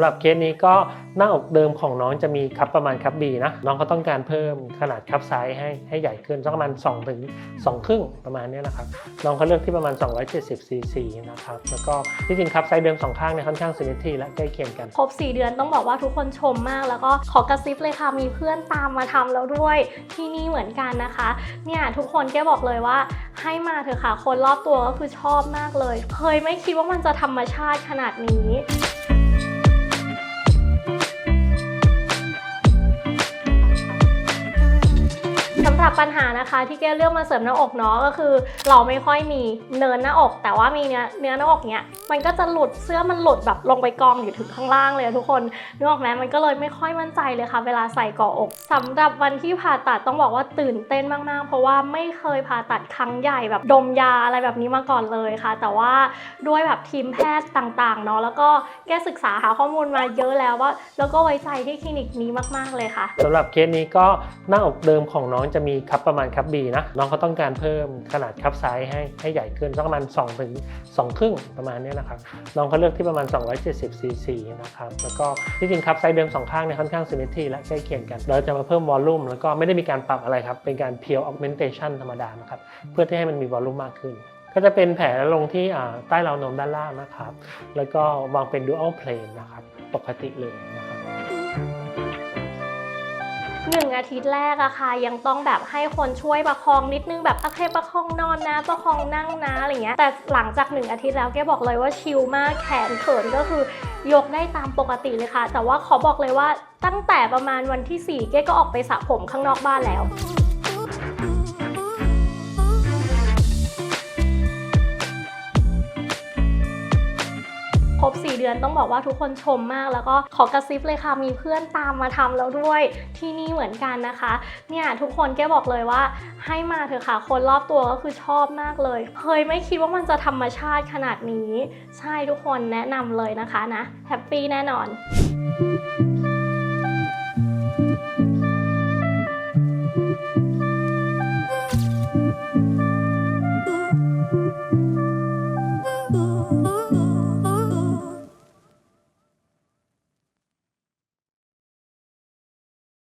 ำหรับเคสนี้ก็หน้าอกเดิมของน้องจะมีคัพประมาณคัพบีนะน้องก็ต้องการเพิ่มขนาดคัพไซส์ให้ให้ใหญ่ขึ้นสักประมาณ2ถึง2ครึ่งประมาณนี้ยนะครับน้องเขาเลือกที่ประมาณ 270 ซีซีนะครับแล้วก็ที่จริงคัพไซส์เดิมสองข้างเนี่ยค่อนข้างซิมเมตรีและใกล้เคียงกันครบ4 เดือนต้องบอกว่าทุกคนชมมาก แล้วก็ขอกระซิบเลยค่ะมีเพื่อนตามมาทำแล้วด้วยที่นี่เหมือนกันนะคะเนี่ยทุกคนแกบอกเลยว่าให้มาเถอะค่ะคนรอบตัวก็คือชอบมากเลย เคยไม่คิดว่ามันจะธรรมชาติขนาดนี้ บปัญหานะคะ ที่แกเลือกมาเสริมหน้าอกเนาะก็คือ เราไม่ค่อยมีเนินหน้าอก แต่ว่ามีเนื้อเนื้อหน้าอกเนี้ยมันก็จะหลุดเสื้อมันหลุดแบบลงไปกองอยู่ถึงข้างล่างเลยทุกคนนึกออกไหมมันก็เลยไม่ค่อยมั่นใจเลยค่ะ เวลาใส่เกาะอกสำหรับวันที่ผ่าตัดต้องบอกว่าตื่นเต้นมากๆ เพราะว่าไม่เคยผ่าตัดครั้งใหญ่แบบดมยาอะไรแบบนี้มาก่อนเลยค่ะ แต่ว่าด้วยแบบทีมแพทย์ต่างๆเนาะแล้วก็แกศึกษาหาข้อมูลมาเยอะแล้วว่าแล้วก็ไว้ใจที่คลินิกนี้มาก ๆเลยค่ะสำหรับเคสนี้ก็หน้าอกเดิมของน้องจะมีคัพประมาณคัพบีนะน้องเขาต้องการเพิ่มขนาดคัพไซส์ให้ให้ใหญ่ขึ้นประมาณ2ถึง2ครึ่งประมาณนี้นะครับน้องเขาเลือกที่ประมาณ 270ซีซีนะครับแล้วก็ที่จริงคัพไซส์เดิมสองข้างเนี่ยค่อนข้างซิมเมตรีและใกล้เคียงกัน เราจะมาเพิ่มวอลลุ่มแล้วก็ไม่ได้มีการปรับอะไรครับเป็นการเพียวออ g เมนเทชันธรรมดานะครับเพื่อที่ให้มันมีวอลลุ่มมากขึ้นก็จะเป็นแผลลงที่ใต้ราวนมด้านล่างนะครับ แล้วก็วางเป็น dual plane นะครับ ปกติเลยนะครับ หนึ่งอาทิตย์แรกอะค่ะ ยังต้องแบบให้คนช่วยประคองนิดนึงแบบโอเคประคองนอนนะ ประคองนั่งนะอะไรเงี้ยแต่หลังจากหนึ่งอาทิตย์แล้วแกบอกเลยว่าชิลมากแขนเขินก็คือยกได้ตามปกติเลยค่ะ แต่ว่าขอบอกเลยว่าตั้งแต่ประมาณวันที่4เก้ก็ออกไปสระผมข้างนอกบ้านแล้ว บ 4 เดือนต้องบอกว่าทุกคนชมมาก แล้วก็ขอกระซิบเลยค่ะมีเพื่อนตามมาทำแล้วด้วยที่นี่เหมือนกันนะคะเนี่ยทุกคนแกบอกเลยว่า ให้มาเถอะค่ะคนรอบตัวก็คือชอบมากเลยเคยไม่คิดว่ามันจะธรรมชาติขนาดนี้ ใช่ทุกคนแนะนำเลยนะคะนะแฮปปี้แน่นอน